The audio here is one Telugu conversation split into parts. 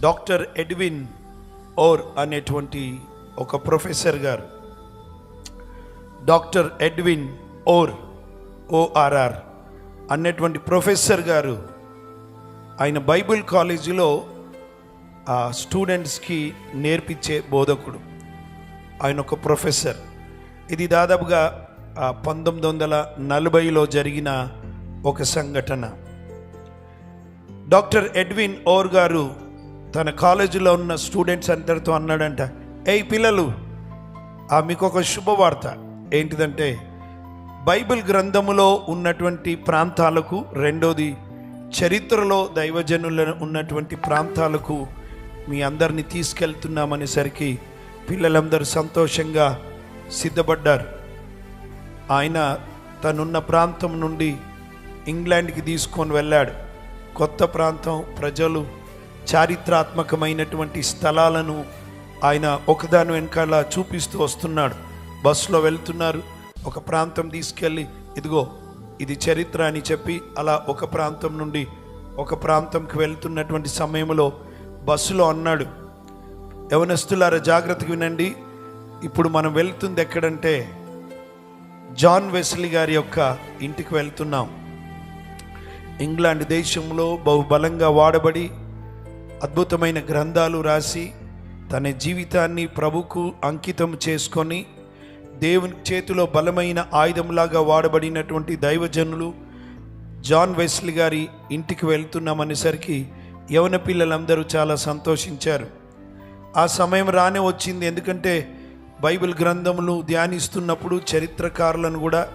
డాక్టర్ ఎడ్విన్ ఓర్ అనేటువంటి ఒక ప్రొఫెసర్ గారు. Doctor Edwin Orr O R R అనేటువంటి ప్రొఫెసర్ గారు ఆయన బైబిల్ కాలేజీలో ఆ స్టూడెంట్స్కి నేర్పించే బోధకుడు. ఆయన ఒక ప్రొఫెసర్. ఇది దాదాపుగా పంతొమ్మిది వందల నలభైలో జరిగిన ఒక సంఘటన. డాక్టర్ ఎడ్విన్ ఓర్ గారు తన కాలేజీలో ఉన్న స్టూడెంట్స్ అందరితో అన్నాడంట ఏయ్ పిల్లలు ఆ మీకు ఒక శుభవార్త. ఏంటిదంటే బైబిల్ గ్రంథములో ఉన్నటువంటి ప్రాంతాలకు రెండోది చరిత్రలో దైవజనుల ఉన్నటువంటి ప్రాంతాలకు మీ అందరిని తీసుకెళ్తున్నామనేసరికి పిల్లలందరూ సంతోషంగా సిద్ధపడ్డారు. ఆయన తనున్న ప్రాంతం నుండి ఇంగ్లాండ్కి తీసుకొని వెళ్ళాడు. కొత్త ప్రాంతం ప్రజలు చారిత్రాత్మకమైనటువంటి స్థలాలను ఆయన ఒకదాని వెనకాల చూపిస్తూ వస్తున్నాడు. బస్సులో వెళ్తున్నారు. ఒక ప్రాంతం తీసుకెళ్ళి ఇదిగో ఇది చరిత్ర అని చెప్పి అలా ఒక ప్రాంతం నుండి ఒక ప్రాంతంకి వెళ్తున్నటువంటి సమయంలో బస్సులో అన్నాడు యవనస్తులారా జాగ్రత్తగా వినండి. ఇప్పుడు మనం వెళ్తుంది ఎక్కడంటే జాన్ వెస్లీ గారి యొక్క ఇంటికి వెళ్తున్నాం. ఇంగ్లాండ్ దేశంలో బహుబలంగా వాడబడి అద్భుతమైన గ్రంథాలు రాసి తన జీవితాన్ని ప్రభుకు అంకితం చేసుకొని దేవుని చేతిలో బలమైన ఆయుధంలాగా వాడబడినటువంటి దైవజనులు జాన్ వెస్లీ గారి ఇంటికి వెళ్తున్నామనేసరికి యవన పిల్లలందరూ చాలా సంతోషించారు. ఆ సమయం రానే వచ్చింది. ఎందుకంటే బైబిల్ గ్రంథములు ధ్యానిస్తున్నప్పుడు చరిత్రకారులను కూడా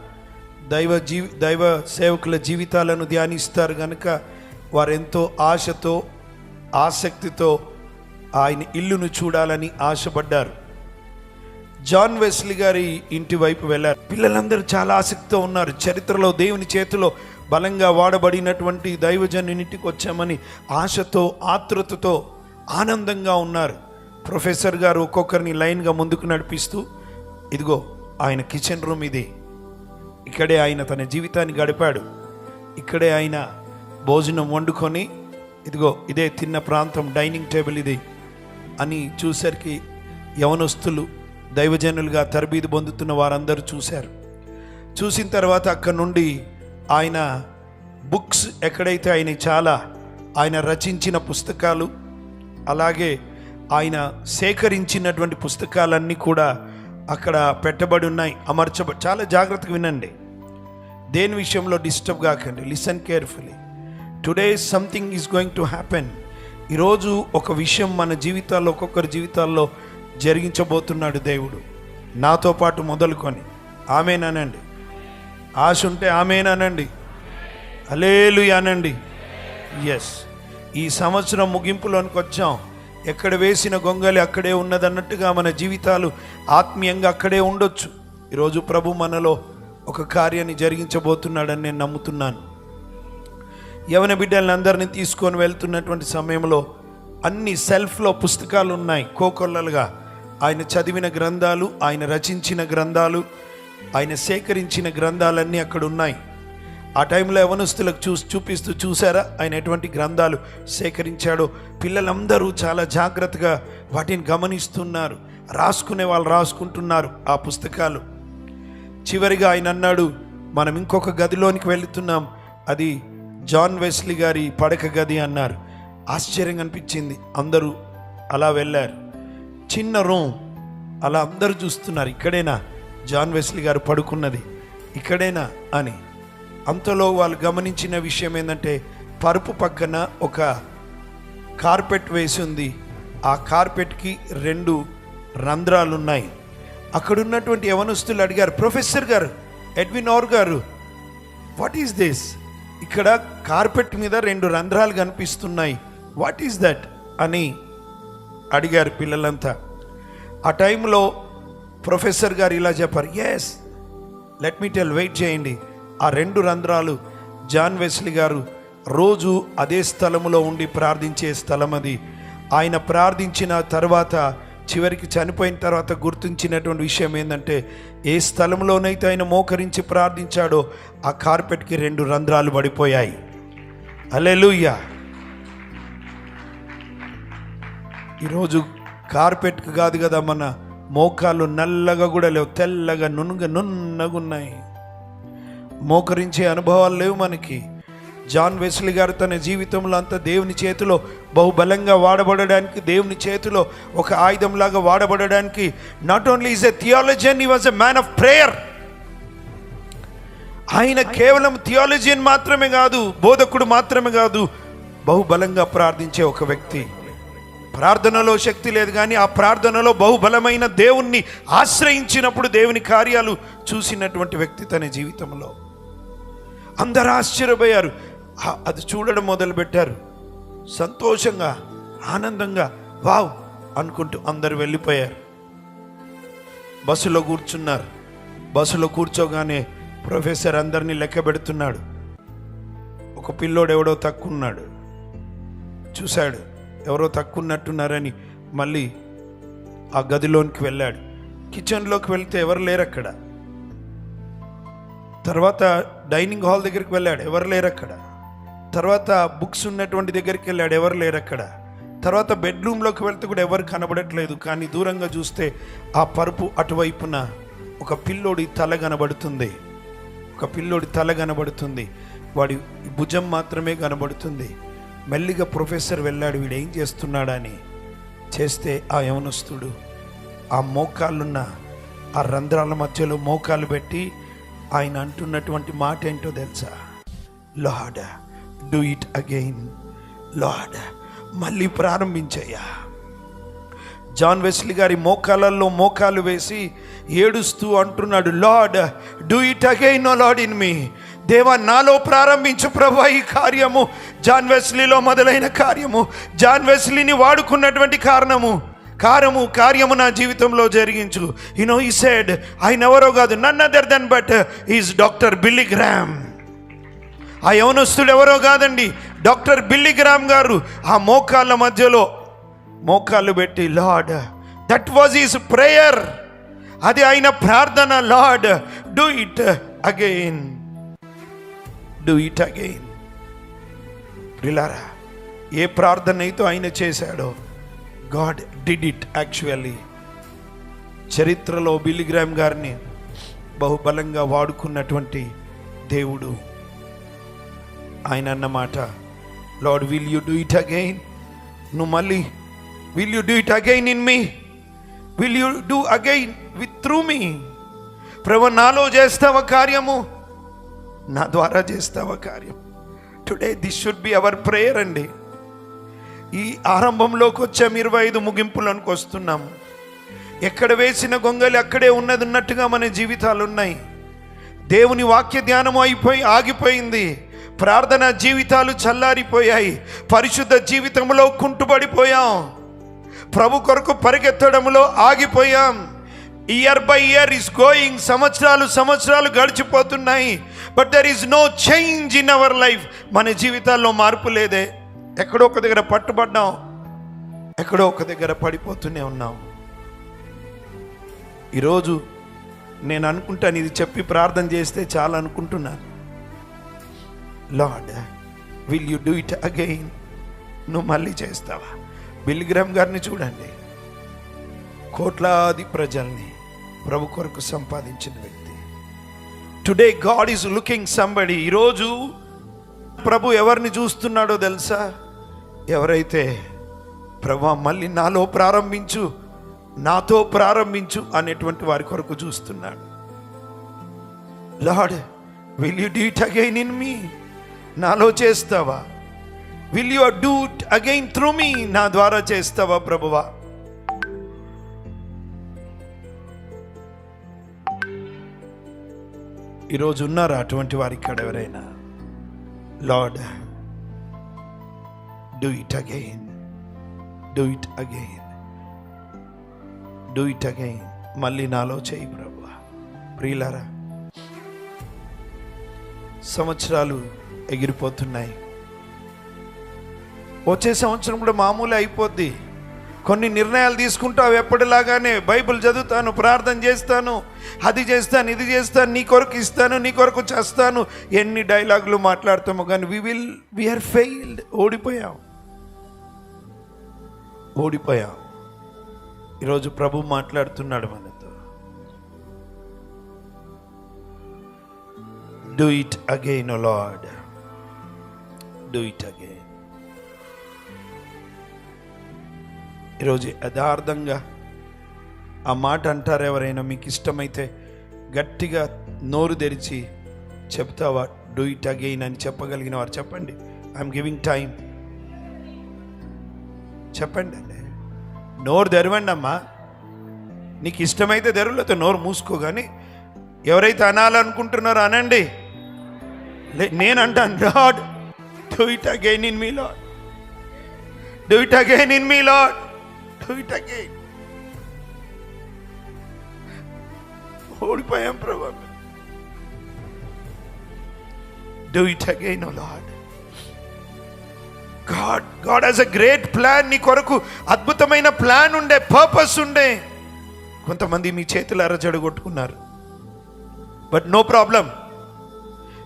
దైవ జీవి దైవ సేవకుల జీవితాలను ధ్యానిస్తారు కనుక వారెంతో ఆశతో ఆసక్తితో ఆయన ఇల్లును చూడాలని ఆశపడ్డారు. జాన్ వెస్లీ గారి ఇంటి వైపు వెళ్ళారు. పిల్లలందరూ చాలా ఆసక్తితో ఉన్నారు. చరిత్రలో దేవుని చేతిలో బలంగా వాడబడినటువంటి దైవజనునింటికి వచ్చామని ఆశతో ఆతృతతో ఆనందంగా ఉన్నారు. ప్రొఫెసర్ గారు ఒక్కొక్కరిని లైన్గా ముందుకు నడిపిస్తూ ఇదిగో ఆయన కిచెన్ రూమ్ ఇది. ఇక్కడే ఆయన తన జీవితాన్ని గడిపాడు. ఇక్కడే ఆయన భోజనం వండుకొని ఇదిగో ఇదే తిన్న ప్రాంతం డైనింగ్ టేబుల్ ఇది అని చూసరికి యవనస్తులు దైవజనులుగా తరబీదు పొందుతున్న వారందరూ చూశారు. చూసిన తర్వాత అక్కడ నుండి ఆయన బుక్స్ ఎక్కడైతే ఆయన చాలా ఆయన రచించిన పుస్తకాలు అలాగే ఆయన సేకరించినటువంటి పుస్తకాలన్నీ కూడా అక్కడ పెట్టబడి ఉన్నాయి అమర్చబడి చాలా జాగ్రత్తగా వినండి. దేని విషయంలో డిస్టర్బ్ కాకండి listen carefully. Today something is going to happen ఈరోజు ఒక విషయం మన జీవితాల్లో ఒక్కొక్కరి జీవితాల్లో జరిగించబోతున్నాడు దేవుడు. నాతో పాటు మొదలుకొని ఆమెనానండి ఆశ ఉంటే ఆమెనానండి అలేలు అనండి. ఎస్ ఈ సంవత్సరం ముగింపులోనికి వచ్చాం. ఎక్కడ వేసిన గొంగలి అక్కడే ఉన్నదన్నట్టుగా మన జీవితాలు ఆత్మీయంగా అక్కడే ఉండొచ్చు. ఈరోజు ప్రభు మనలో ఒక కార్యాన్ని జరిగించబోతున్నాడని నేను నమ్ముతున్నాను. యవన బిడ్డల్ని అందరినీ తీసుకొని వెళ్తున్నటువంటి సమయంలో అన్ని సెల్ఫ్లో పుస్తకాలు ఉన్నాయి కోకొల్లలుగా. ఆయన చదివిన గ్రంథాలు ఆయన రచించిన గ్రంథాలు ఆయన సేకరించిన గ్రంథాలన్నీ అక్కడ ఉన్నాయి. ఆ టైంలో యవనస్తులకు చూ చూపిస్తూ చూసారా ఆయన ఎటువంటి గ్రంథాలు సేకరించాడో? పిల్లలందరూ చాలా జాగ్రత్తగా వాటిని గమనిస్తున్నారు. రాసుకునే వాళ్ళు రాసుకుంటున్నారు ఆ పుస్తకాలు. చివరిగా ఆయన అన్నాడు మనం ఇంకొక గదిలోనికి వెళుతున్నాం. అది జాన్ వెస్లీ గారి పడక గది అన్నారు. ఆశ్చర్యంగా అనిపించింది. అందరూ అలా వెళ్ళారు. చిన్న రూమ్. అలా అందరూ చూస్తున్నారు. ఇక్కడేనా? జాన్ వెస్లీ గారు పడుకున్నది. ఇక్కడేనా? అని. అంతలో వాళ్ళు గమనించిన విషయం ఏంటంటే పరుపు పక్కన ఒక కార్పెట్ వేసి ఉంది. ఆ కార్పెట్కి రెండు రంధ్రాలు ఉన్నాయి అక్కడ ఉన్నటువంటి యవనస్తులు అడిగారు ప్రొఫెసర్ గారు ఎడ్విన్ ఆర్ గారు వాట్ ఈస్ దిస్? ఇక్కడ కార్పెట్ మీద రెండు రంధ్రాలు కనిపిస్తున్నాయి. వాట్ ఈస్ దట్ అని అడిగారు పిల్లలంతా. ఆ టైంలో ప్రొఫెసర్ గారు ఇలా చెప్పారు yes let me tell wait చేయండి. ఆ రెండు రంధ్రాలు జాన్ వెస్లీ గారు రోజు అదే స్థలములో ఉండి ప్రార్థించే స్థలం అది ఆయన ప్రార్థించిన తర్వాత చివరికి చనిపోయిన తర్వాత గుర్తించినటువంటి విషయం ఏంటంటే ఏ స్థలంలోనైతే ఆయన మోకరించి ప్రార్థించాడో ఆ కార్పెట్కి రెండు రంధ్రాలు పడిపోయాయి. అలెలుయ్యా ఈరోజు కార్పెట్కి కాదు కదా మన మోకాలు నల్లగా కూడా లేవు తెల్లగా నునుగ నున్నగా ఉన్నాయి. మోకరించే అనుభవాలు లేవు మనకి. జాన్ వెస్లీ గారు తన జీవితంలో అంతా దేవుని చేతిలో బహుబలంగా వాడబడడానికి దేవుని చేతిలో ఒక ఆయుధంలాగా వాడబడడానికి not only is a theologian he was a man of prayer ఆయన కేవలం థియాలజియన్ మాత్రమే కాదు బోధకుడు మాత్రమే కాదు బహుబలంగా ప్రార్థించే ఒక వ్యక్తి. ప్రార్థనలో శక్తి లేదు కానీ ఆ ప్రార్థనలో బహుబలమైన దేవుణ్ణి ఆశ్రయించినప్పుడు దేవుని కార్యాలు చూసినటువంటి వ్యక్తి తన జీవితంలో. అందరు ఆశ్చర్యపోయారు. అది చూడడం మొదలుపెట్టారు. సంతోషంగా ఆనందంగా వావ్! అనుకుంటూ అందరు వెళ్ళిపోయారు. బస్సులో కూర్చున్నారు. బస్సులో కూర్చోగానే ప్రొఫెసర్ అందరినీ లెక్క పెడుతున్నాడు. ఒక పిల్లోడు ఎవడో తక్కువన్నాడు చూశాడు ఎవరో తక్కువన్నట్టున్నారని మళ్ళీ ఆ గదిలోనికి వెళ్ళాడు. కిచెన్లోకి వెళ్తే ఎవరు లేరు అక్కడ తర్వాత డైనింగ్ హాల్ దగ్గరికి వెళ్ళాడు ఎవరు లేరు అక్కడ తర్వాత బుక్స్ ఉన్నటువంటి దగ్గరికి వెళ్ళాడు ఎవరు లేరు అక్కడ. తర్వాత బెడ్రూమ్లోకి వెళ్తే కూడా ఎవరు కనబడట్లేదు కానీ దూరంగా చూస్తే ఆ పరుపు అటువైపున ఒక పిల్లోడి తల కనబడుతుంది. ఒక పిల్లోడి తల కనబడుతుంది. వాడి భుజం మాత్రమే కనబడుతుంది. మెల్లిగా ప్రొఫెసర్ వెళ్ళాడు వీడు ఏం చేస్తున్నాడని. చేస్తే ఆ యవనస్తుడు ఆ మోకాళ్ళున్న ఆ రంధ్రాల మధ్యలో మోకాలు పెట్టి ఆయన అంటున్నటువంటి మాట ఏంటో తెలుసా? లోహాడా. డూ ఇట్ అగైన్ లార్డ్ మళ్ళీ ప్రారంభించయ్యా. జాన్ వెస్లీ గారి మోకాలల్లో మోకాలు వేసి ఏడుస్తూ అంటున్నాడు Lord do it again Lord in me దేవా నాలో ప్రారంభించు ప్రభా ఈ కార్యము. జాన్ వెస్లీలో మొదలైన కార్యము. జాన్ వెస్లీని వాడుకున్నటువంటి కారణము. కారము కార్యము నా జీవితంలో జరిగించు. యునో ఈ సెడ్ ఆయన ఎవరో కాదు none other than but is Doctor Billy Graham ఆ యవనస్తుడు ఎవరో కాదండి. డాక్టర్ బిల్లిగ్రామ్ గారు ఆ మోకాళ్ళ మధ్యలో మోకాళ్ళు పెట్టి Lord that was his prayer అది ఆయన ప్రార్థన Lord do it again do it again ప్రిలారా ఏ ప్రార్థన అయితే ఆయన చేశాడో గాడ్ డిడ్ ఇట్ యాక్చువల్లీ చరిత్రలో బిల్లిగ్రామ్ గారిని బహుబలంగా వాడుకున్నటువంటి దేవుడు ఆయన అన్నమాట Lord will you do it again నువ్వు మళ్ళీ will you do it again in me will you do again with through me ప్రభు నాలో చేస్తావా కార్యము? నా ద్వారా చేస్తావా కార్యం? Today this should be our prayer అండి. ఈ ఆరంభంలోకి వచ్చాము ఇరవై ఐదు ముగింపులోనికి వస్తున్నాము. ఎక్కడ వేసిన గొంగలి అక్కడే ఉన్నది ఉన్నట్టుగా మన జీవితాలు ఉన్నాయి. దేవుని వాక్య ధ్యానం అయిపోయి ఆగిపోయింది. ప్రార్థన జీవితాలు చల్లారిపోయాయి. పరిశుద్ధ జీవితంలో కుంటుపడిపోయాం ప్రభు కొరకు పరిగెత్తడంలో ఆగిపోయాం. Year by year is going సంవత్సరాలు సంవత్సరాలు గడిచిపోతున్నాయి. But there is no change in our life మన జీవితాల్లో మార్పు లేదే. ఎక్కడో ఒక దగ్గర పట్టుబడ్డాం. ఎక్కడో ఒక దగ్గర పడిపోతూనే ఉన్నాం. ఈరోజు నేను అనుకుంటాను ఇది చెప్పి ప్రార్థన చేస్తే చాలా అనుకుంటున్నాను. Lord will you do it again నువ్వు మళ్ళీ చేస్తావా? బిల్గ్రామ్ గారిని చూడండి. కోట్లాది ప్రజల్ని ప్రభు కొరకు సంపాదించిన వ్యక్తి. Today God is looking somebody ఈరోజు ప్రభు ఎవరిని చూస్తున్నాడో తెలుసా? ఎవరైతే ప్రభు మళ్ళీ నాలో ప్రారంభించు నాతో ప్రారంభించు అనేటువంటి వారి కొరకు చూస్తున్నాడు. Lord will you do it again in me నాలో చేస్తావా? Will you do it again through me నా ద్వారా చేస్తావా ప్రభువా? ఈరోజు ఉన్నారా అటువంటి వారి ఇక్కడ ఎవరైనా? Lord do it again do it again do it again మళ్ళీ నాలో చేయి ప్రభు ప్రియులారా సంవత్సరాలు ఎగిరిపోతున్నాయి. వచ్చే సంవత్సరం కూడా మామూలు అయిపోద్ది. కొన్ని నిర్ణయాలు తీసుకుంటూ అవి ఎప్పటిలాగానే బైబిల్ చదువుతాను ప్రార్థన చేస్తాను అది చేస్తాను ఇది చేస్తాను నీ కొరకు ఇస్తాను నీ కొరకు చేస్తాను. ఎన్ని డైలాగులు మాట్లాడతామో కానీ we will we are failed ఓడిపోయాం. ఓడిపోయాం. ఈరోజు ప్రభు మాట్లాడుతున్నాడు మనతో. Do it again Lord do it again ఈరోజు యథార్థంగా ఆ మాట అంటారు ఎవరైనా మీకు ఇష్టమైతే గట్టిగా నోరు తెరిచి చెప్తావా డూ ఇట్ అగైన్ అని చెప్పగలిగిన వారు చెప్పండి. ఐఎమ్ గివింగ్ టైం చెప్పండి అండి. నోరు తెరవండి అమ్మా. నీకు ఇష్టమైతే తెరవలేతో నోరు మూసుకో కానీ ఎవరైతే అనాలనుకుంటున్నారో అనండి. నేను అంటాను Lord do it again in me Lord do it again in me Lord do it again ఓడిపోయాం ప్రభా. Do it again Lord God God has a great plan నీ కొరకు అద్భుతమైన ప్లాన్ ఉండే పర్పస్ ఉండే. కొంతమంది మీ చేతులారా జడగొట్టుకున్నారు but no problem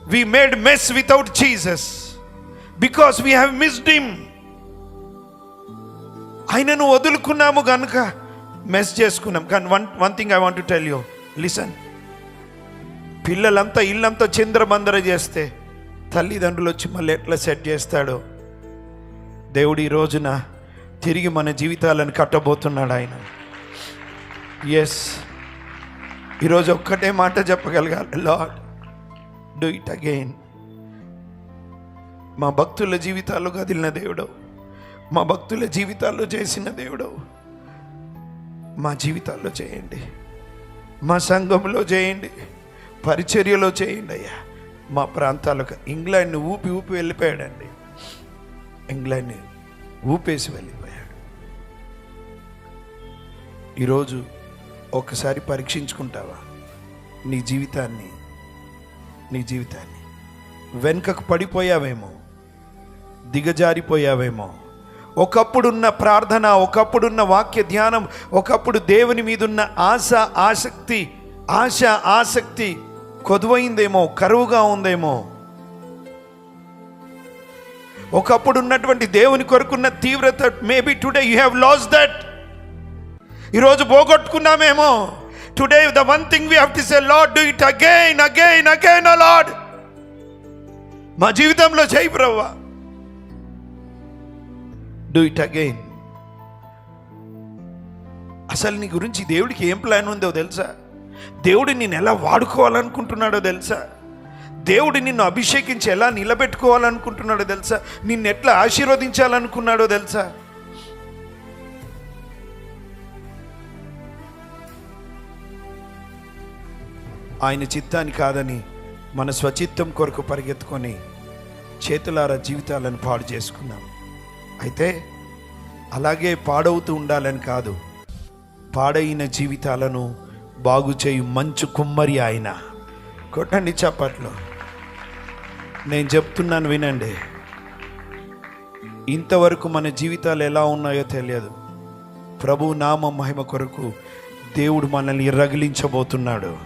we made mess without Jesus because we have missed him ఆయనను వదులుకున్నాము కనుక మెస్ చేసుకున్నాం. కానీ one one thing I want tell you listen పిల్లలంతా ఇల్లంతా చంద్రబందర చేస్తే తల్లిదండ్రులు వచ్చి మళ్ళీ ఎట్లా సెట్ చేస్తాడో? దేవుడు ఈ రోజున తిరిగి మన జీవితాలను కట్టబోతున్నాడు ఆయన. ఎస్ ఈరోజు ఒక్కటే మాట చెప్పగలగాలి. లాడ్ డూ ఇట్ అగైన్ మా భక్తుల జీవితాల్లో కదిలిన దేవుడవు. మా భక్తుల జీవితాల్లో చేసిన దేవుడవు. మా జీవితాల్లో చేయండి. మా సంఘంలో చేయండి. పరిచర్యలో చేయండి అయ్యా. మా ప్రాంతాలకు ఇంగ్లాండ్ని ఊపి ఊపి వెళ్ళిపోయాడండి. ఇంగ్లాండ్ని ఊపేసి వెళ్ళిపోయాడు. ఈరోజు ఒకసారి పరీక్షించుకుంటావా? నీ జీవితాన్ని నీ జీవితాన్ని వెనుకకు పడిపోయావేమో? దిగజారిపోయావేమో. ఒకప్పుడున్న ప్రార్థన ఒకప్పుడున్న వాక్య ధ్యానం ఒకప్పుడు దేవుని మీదున్న ఆశ ఆసక్తి ఆశ ఆసక్తి కొదువైందేమో కరువుగా ఉందేమో. ఒకప్పుడు ఉన్నటువంటి దేవుని కొరకున్న తీవ్రత maybe today you have lost that ఈరోజు పోగొట్టుకున్నామేమో. Today the one thing we have to say Lord do it again again again Lord మా జీవితంలో చేయి ప్రవ్వా డూ ఇట్ అగైన్ అసలు నీ గురించి దేవుడికి ఏం ప్లాన్ ఉందో తెలుసా? దేవుడు నేను ఎలా వాడుకోవాలనుకుంటున్నాడో తెలుసా? దేవుడు నిన్ను అభిషేకించి ఎలా నిలబెట్టుకోవాలనుకుంటున్నాడో తెలుసా? నిన్ను ఎట్లా ఆశీర్వదించాలనుకున్నాడో తెలుసా? ఆయన చిత్తాన్ని కాదని మన స్వచిత్తం కొరకు పరిగెత్తుకొని చేతులారా జీవితాలను పాడు చేసుకున్నాం అయితే అలాగే పాడవుతూ ఉండాలని కాదు. పాడైన జీవితాలను బాగు చేయు మంచు కుమ్మరి ఆయన. కొట్టండి చప్పట్లో. నేను చెప్తున్నాను వినండి. ఇంతవరకు మన జీవితాలు ఎలా ఉన్నాయో తెలియదు. ప్రభు నామ మహిమ కొరకు దేవుడు మనల్ని రగిలించబోతున్నాడు.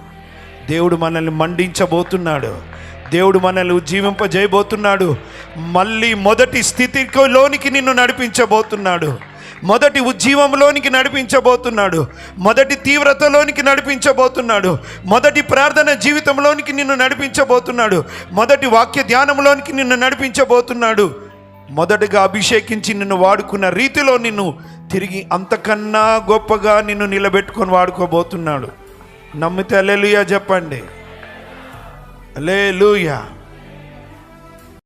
దేవుడు మనల్ని మండించబోతున్నాడు. దేవుడు మనల్ని ఉజ్జీవింపజేయబోతున్నాడు. మళ్ళీ మొదటి స్థితిలోనికి నిన్ను నడిపించబోతున్నాడు. మొదటి ఉజ్జీవంలోనికి నడిపించబోతున్నాడు. మొదటి తీవ్రతలోనికి నడిపించబోతున్నాడు. మొదటి ప్రార్థన జీవితంలోనికి నిన్ను నడిపించబోతున్నాడు. మొదటి వాక్య ధ్యానంలోనికి నిన్ను నడిపించబోతున్నాడు. మొదటగా అభిషేకించి నిన్ను వాడుకున్న రీతిలో నిన్ను తిరిగి అంతకన్నా గొప్పగా నిన్ను నిలబెట్టుకొని వాడుకోబోతున్నాడు. నమ్మితే అల్లెలుయా చెప్పండి. Hallelujah.